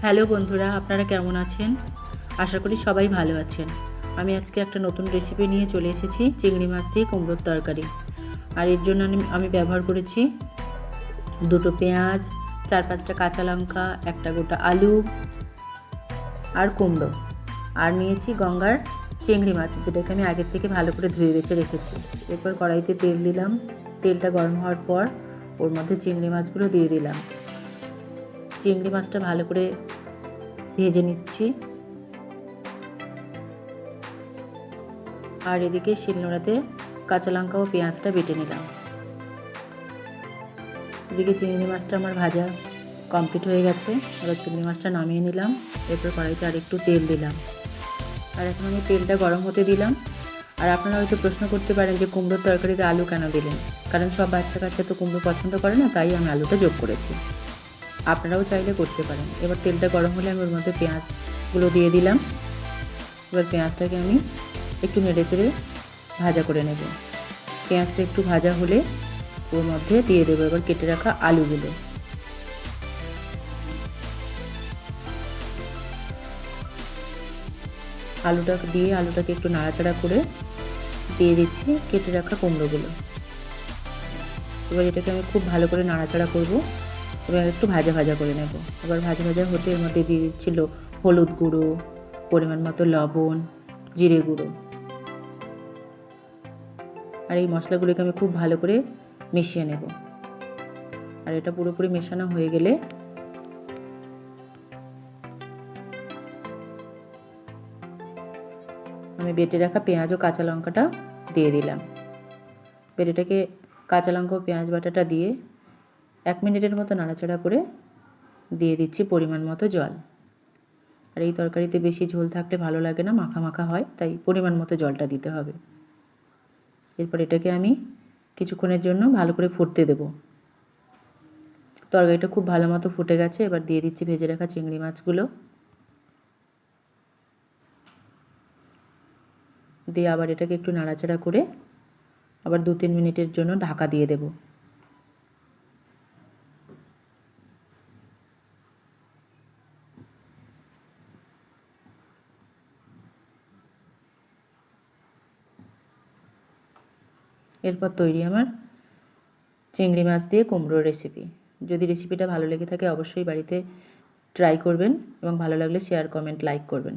Hello বন্ধুরা, আপনারা কেমন আছেন? আশা করি সবাই ভালো আছেন। আমি আজকে একটা নতুন রেসিপি নিয়ে চলে এসেছি, চিংড়ি মাছ দিয়ে কুমড়োর তরকারি। আর এর জন্য আমি- ব্যবহার করেছি দুটো পেঁয়াজ, চার পাঁচটা কাঁচা লঙ্কা, একটা গোটা আলু আর কুমড়ো। আর নিয়েছি গঙ্গার চিংড়ি মাছ, যেটাকে আমি আগের থেকে ভালো করে ধুয়ে বেছে রেখেছি। এরপর কড়াইতে তেল দিলাম। তেলটা গরম হওয়ার পর ওর মধ্যে চিংড়ি মাছগুলো দিয়ে দিলাম। চিংড়ি মাছটা ভালো করে ভেজে নিচ্ছি। আর এদিকে শিলনোড়াতে কাঁচা লঙ্কা ও পেঁয়াজটা বেটে নিলাম। এদিকে চিংড়ি মাছটা আমার ভাজা কমপ্লিট হয়ে গেছে। এবার চিংড়ি মাছটা নামিয়ে নিলাম। এরপর কড়াইতে আর একটু তেল দিলাম। আর এখন আমি তেলটা গরম হতে দিলাম। আর আপনারা হয়তো প্রশ্ন করতে পারেন যে কুমড়োর তরকারিতে আলু কেন দিলেন? কারণ সব বাচ্চা কাচ্চা তো কুমড়ো পছন্দ করে না, তাই আমি আলুটা যোগ করেছি। আপনারাও চাইলে করতে পারেন। এবার তেলটা গরম হলে আমি ওর মধ্যে পেঁয়াজগুলো দিয়ে দিলাম। এবার পেঁয়াজটাকে আমি একটু নেড়ে চেড়ে ভাজা করে নেব। পেঁয়াজটা একটু ভাজা হলে ওর মধ্যে দিয়ে দেবো এবার কেটে রাখা আলুগুলো। আলুটা দিয়ে আলুটাকে একটু নাড়াচাড়া করে দিয়ে দিচ্ছি কেটে রাখা কুমড়োগুলো। এবার এটাকে আমি খুব ভালো করে নাড়াচাড়া করব। এবার একটু ভাজা ভাজা করে নেব। এবার ভাজা ভাজা হতে এর মধ্যে দিয়ে দিচ্ছিল হলুদ গুঁড়ো, পরিমাণ মতো লবণ, জিরে গুঁড়ো। আর এই মশলাগুলোকে আমি খুব ভালো করে মিশিয়ে নেব। আর এটা পুরোপুরি মেশানো হয়ে গেলে আমি বেটে রাখা পেঁয়াজ ও কাঁচা লঙ্কাটা দিয়ে দিলাম। এবার এটাকে কাঁচা লঙ্কা ও পেঁয়াজ বাটাটা দিয়ে এক মিনিটের মতো নাড়াচাড়া করে দিয়ে দিচ্ছি পরিমাণ মতো জল। আর এই তরকারিতে বেশি ঝোল থাকলে ভালো লাগে না, মাখা মাখা হয়, তাই পরিমাণ মতো জলটা দিতে হবে। এরপর এটাকে আমি কিছুক্ষণের জন্য ভালো করে ফুটতে দেব। তরকারিটা খুব ভালো মতো ফুটে গেছে, এবার দিয়ে দিচ্ছি ভেজে রাখা চিংড়ি মাছগুলো। দিয়ে আবার এটাকে একটু নাড়াচাড়া করে আবার দু তিন মিনিটের জন্য ঢাকা দিয়ে দেব। এরপর তৈরি আমার চিংড়ি মাছ দিয়ে কুমড়োর রেসিপি যদি রেসিপিটা ভালো লেগে থাকে, অবশ্যই বাড়িতে ট্রাই করবেন এবং ভালো লাগলে শেয়ার কমেন্ট লাইক করবেন।